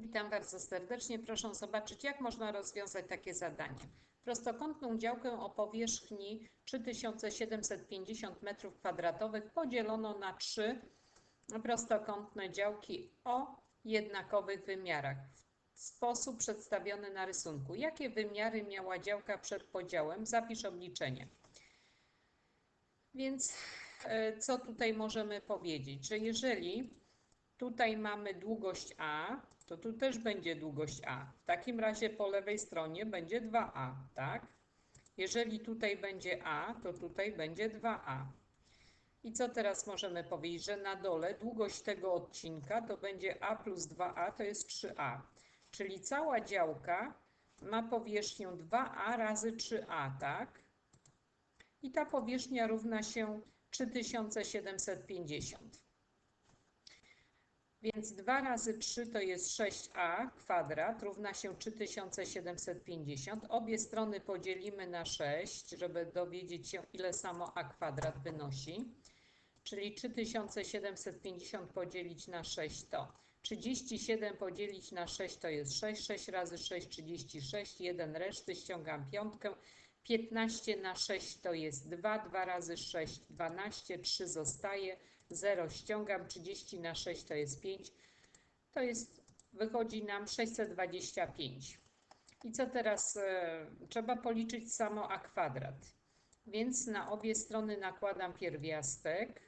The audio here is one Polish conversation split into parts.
Witam bardzo serdecznie. Proszę zobaczyć, jak można rozwiązać takie zadanie. Prostokątną działkę o powierzchni 3750 m2 podzielono na trzy prostokątne działki o jednakowych wymiarach w sposób przedstawiony na rysunku. Jakie wymiary miała działka przed podziałem? Zapisz obliczenie. Więc e, co tutaj możemy powiedzieć? Że jeżeli tutaj mamy długość A, to tu też będzie długość A. W takim razie po lewej stronie będzie 2A, tak? Jeżeli tutaj będzie A, to tutaj będzie 2A. I co teraz możemy powiedzieć? Że na dole długość tego odcinka to będzie A plus 2A, to jest 3A. Czyli cała działka ma powierzchnię 2A razy 3A, tak? I ta powierzchnia równa się 3750. Więc 2 razy 3 to jest 6a kwadrat, równa się 3750. Obie strony podzielimy na 6, żeby dowiedzieć się, ile samo a kwadrat wynosi. Czyli 3750 podzielić na 6 to 37 podzielić na 6 to jest 6, 6 razy 6 36, 1 reszty, ściągam piątkę. 15 na 6 to jest 2, 2 razy 6 12, 3 zostaje, 0 ściągam, 30 na 6 to jest 5, to jest, wychodzi nam 625. I co teraz? E, trzeba policzyć samo a kwadrat. Więc na obie strony nakładam pierwiastek.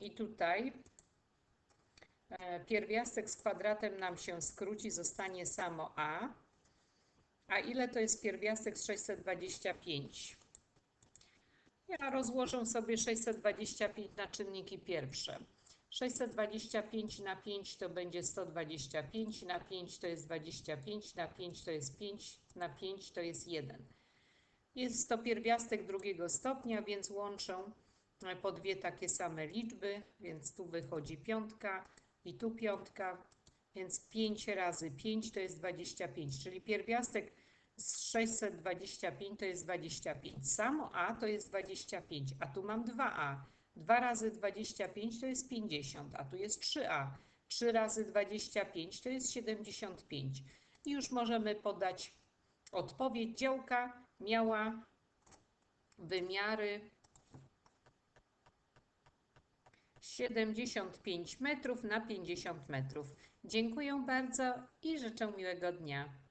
I tutaj e, pierwiastek z kwadratem nam się skróci, zostanie samo a. A ile to jest pierwiastek z 625? Ja rozłożę sobie 625 na czynniki pierwsze. 625 na 5 to będzie 125, na 5 to jest 25, na 5 to jest 5, na 5 to jest 1. Jest to pierwiastek drugiego stopnia, więc łączę po dwie takie same liczby, więc tu wychodzi piątka i tu piątka, więc 5 razy 5 to jest 25, czyli pierwiastek z 625 to jest 25. Samo A to jest 25, a tu mam 2A. 2 razy 25 to jest 50, a tu jest 3A. 3 razy 25 to jest 75. I już możemy podać odpowiedź. Działka miała wymiary 75 metrów na 50 metrów. Dziękuję bardzo i życzę miłego dnia.